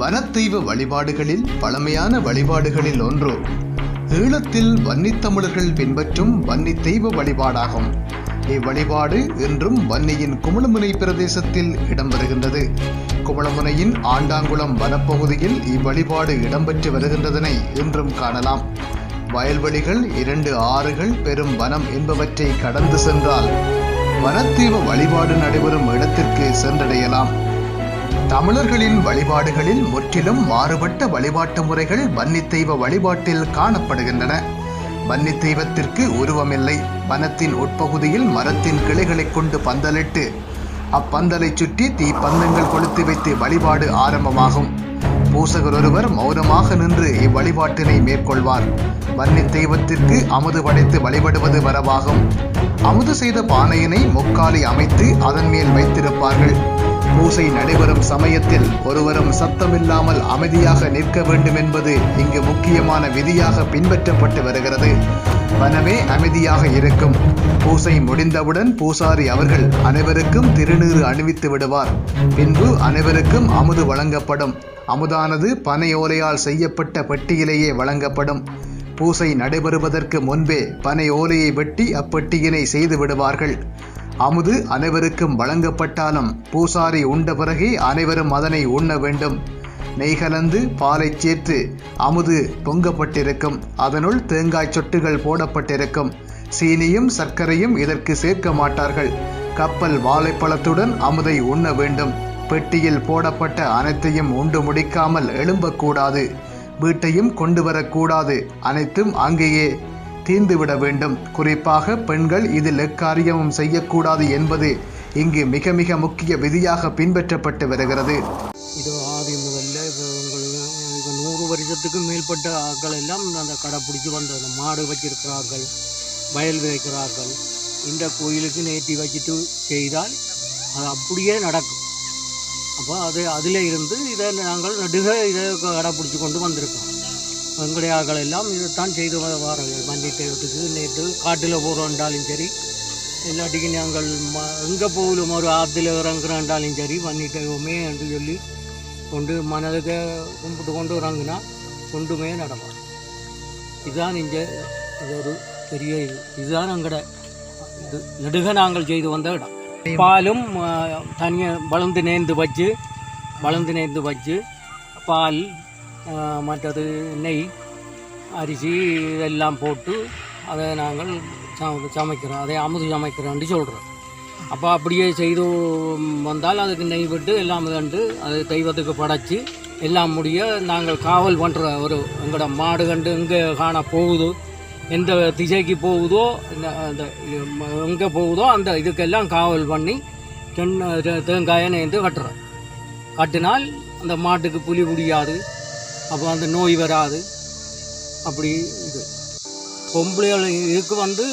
வனத்தெய்வ வழிபாடுகளில் பழமையான வழிபாடுகளில் ஒன்று ஈழத்தில் வன்னித்தமிழர்கள் பின்பற்றும் வன்னி தெய்வ வழிபாடாகும். இவ்வழிபாடு இன்றும் வன்னியின் குமலமுனை பிரதேசத்தில் இடம்பெறுகின்றது. குமலமுனையின் ஆண்டாங்குளம் வனப்பகுதியில் இவ்வழிபாடு இடம்பெற்று வருகின்றதனை இன்றும் காணலாம். வயல்வெளிகள் இரண்டு ஆறுகள் பெரும் வனம் என்பவற்றை கடந்து சென்றால் வனத்தீவ வழிபாடு நடைபெறும் இடத்திற்கு சென்றடையலாம். தமிழர்களின் வழிபாடுகளில் முற்றிலும் மாறுபட்ட வழிபாட்டு முறைகள் வன்னித்தெய்வ வழிபாட்டில் காணப்படுகின்றன. வன்னித்தெய்வத்திற்கு உருவமில்லை. வனத்தின் உட்பகுதியில் மரத்தின் கிளைகளைக் கொண்டு பந்தலிட்டு அப்பந்தலைச் சுற்றி தீப்பந்தங்கள் கொளுத்தி வைத்து வழிபாடு ஆரம்பமாகும். பூசகர் ஒருவர் மௌனமாக நின்று இவ்வழிபாட்டினை மேற்கொள்வார். வன்னி தெய்வத்திற்கு அமுது படைத்து வழிபடுவது வரவாகும். அமுது செய்த பானையினை முக்காலி அமைத்து அதன் மேல் வைத்திருப்பார்கள். பூசை நடைபெறும் சமயத்தில் ஒருவரும் சத்தமில்லாமல் அமைதியாக நிற்க வேண்டும் என்பது இங்கு முக்கியமான விதியாக பின்பற்றப்பட்டு வருகிறது. வனமே அமைதியாக இருக்கும். பூசை முடிந்தவுடன் பூசாரி அவர்கள் அனைவருக்கும் திருநீறு அணிவித்து விடுவார். பின்பு அனைவருக்கும் அமுது வழங்கப்படும். அமுதானது பனை ஓலையால் செய்யப்பட்ட பெட்டியிலேயே வழங்கப்படும். பூசை நடைபெறுவதற்கு முன்பே பனை ஓலையை வெட்டி அப்பெட்டியினை செய்து விடுவார்கள். அமுது அனைவருக்கும் வழங்கப்பட்டாலும் பூசாரி உண்ட பிறகே அனைவரும் அதனை உண்ண வேண்டும். நெய் கலந்து பாலை சேர்த்து அமுது பொங்கப்பட்டிருக்கும். அதனுள் தேங்காய் சொட்டுகள் போடப்பட்டிருக்கும். சீனியும் சர்க்கரையும் இதற்கு சேர்க்க மாட்டார்கள். கப்பல் வாழைப்பழத்துடன் அமுதை உண்ண வேண்டும். பெட்டியில் போடப்பட்ட அனைத்தையும் உண்டு முடிக்காமல் எழும்பக்கூடாது. வீட்டையும் கொண்டு வரக்கூடாது. அனைத்தும் அங்கேயே தீர்ந்துவிட வேண்டும். குறிப்பாக பெண்கள் இதில் எக்காரியமும் செய்யக்கூடாது என்பது இங்கு மிக மிக முக்கிய விதியாக பின்பற்றப்பட்டு வருகிறது. இது ஆதி முதல்ல இப்போ உங்களுக்கு நூறு வருஷத்துக்கு மேற்பட்ட ஆட்கள் எல்லாம் அந்த கடைப்பிடிச்சி வந்தது மாடு வச்சிருக்கிறார்கள் வயல் விதைக்கிறார்கள். இந்த கோயிலுக்கு நேற்றி வச்சுட்டு செய்தால் அது அப்படியே நடக்கும். அப்போ அது அதில் இருந்து இதை நாங்கள் நடுக இதை கடைப்பிடிச்சி கொண்டு வந்திருக்கோம். வெங்கடையாக்கள் எல்லாம் இதைத்தான் செய்து வ- வாராங்க. மண்டி தேவத்துக்கு நேற்று காட்டில் போகிறோன்றாலும் சரி இல்லாட்டிக்கு நாங்கள் ம எங்கே போகலும் ஒரு ஆற்றுல இறங்குறாண்டாலும் சரி வன்னி தெய்வமே என்று சொல்லி கொண்டு மனதுக்கு கும்பிட்டு கொண்டு இறங்குனா கொண்டுமே நடக்கும் இதுதான் இங்கே இது ஒரு பெரிய இது. இதுதான் எங்கட இது. நெடுக நாங்கள் செய்து வந்த இடம். பாலும் தனியாக வளர்ந்து நேர்ந்து வச்சு வளர்ந்து நேர்ந்து வச்சு பால் மற்றது நெய் அரிசி இதெல்லாம் போட்டு அதை நாங்கள் ச- சமைக்கிறோம். அதை அமுது சமைக்கிறோம்னு சொல்கிறோம் அப்போ அப்படியே செய்து வந்தால் அதுக்கு நெய் விட்டு எல்லாம் கண்டு அது தெய்வத்துக்கு படைச்சி எல்லாம் முடிய நாங்கள் காவல் பண்ணுற ஒரு எங்களோட மாடு கண்டு எங்கே காண போகுதோ எந்த திசைக்கு போகுதோ இந்த அந்த எங்கே போகுதோ அந்த இதுக்கெல்லாம் காவல் பண்ணி தென் தேங்காயை நேர்ந்து கட்டுறோம். கட்டினால் அந்த மாட்டுக்கு புலி முடியாது. அப்போ அந்த நோய் வராது. அப்படி இது. பொம்பளைகள் இதுக்கு வந்து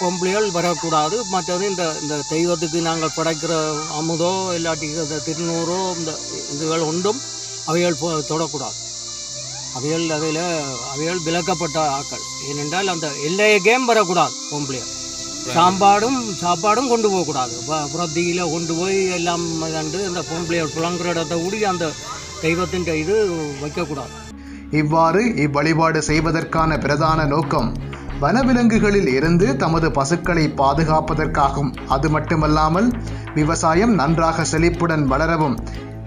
பொம்பளைகள் வரக்கூடாது. மற்றது இந்த இந்த தெய்வத்துக்கு நாங்கள் படைக்கிற அமுதோ இல்லாட்டி இந்த திருநூறோ இந்த இதுகள் ஒன்றும் அவைகள் தொடக்கூடாது. அவைகள் அதில் அவைகள் விலக்கப்பட்ட ஆக்கள். ஏனென்றால் அந்த எல்லையக்கேம் வரக்கூடாது பொம்பளைகள். சாம்பாடும் சாப்பாடும் கொண்டு போகக்கூடாது. புரத்தியில் கொண்டு போய் எல்லாம் கண்டு அந்த பொம்பளைகள் புலங்குற இடத்தை கூடி அந்த தெய்வத்தின் கைது வைக்கக்கூடாது. இவ்வாறு இவ்வழிபாடு செய்வதற்கான பிரதான நோக்கம் வனவிலங்குகளில் இருந்து தமது பசுக்களை பாதுகாப்பதற்காகும். அது மட்டுமல்லாமல் விவசாயம் நன்றாக செழிப்புடன் வளரவும்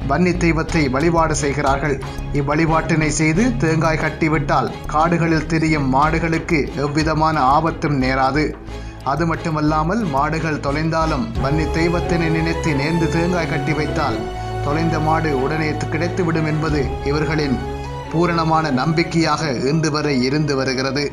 வன்னி தெய்வத்தை வழிபாடு செய்கிறார்கள். இவ்வழிபாட்டினை செய்து தேங்காய் கட்டிவிட்டால் காடுகளில் திரியும் மாடுகளுக்கு எவ்விதமான ஆபத்தும் நேராது. அது மட்டுமல்லாமல் மாடுகள் தொலைந்தாலும் வன்னி தெய்வத்தினை நினைத்து நேர்ந்து தேங்காய் கட்டி வைத்தால் தொலைந்த மாடு உடனே கிடைத்துவிடும் என்பது இவர்களின் பூரணமான நம்பிக்கையாக இன்று வரை இருந்து வருகிறது.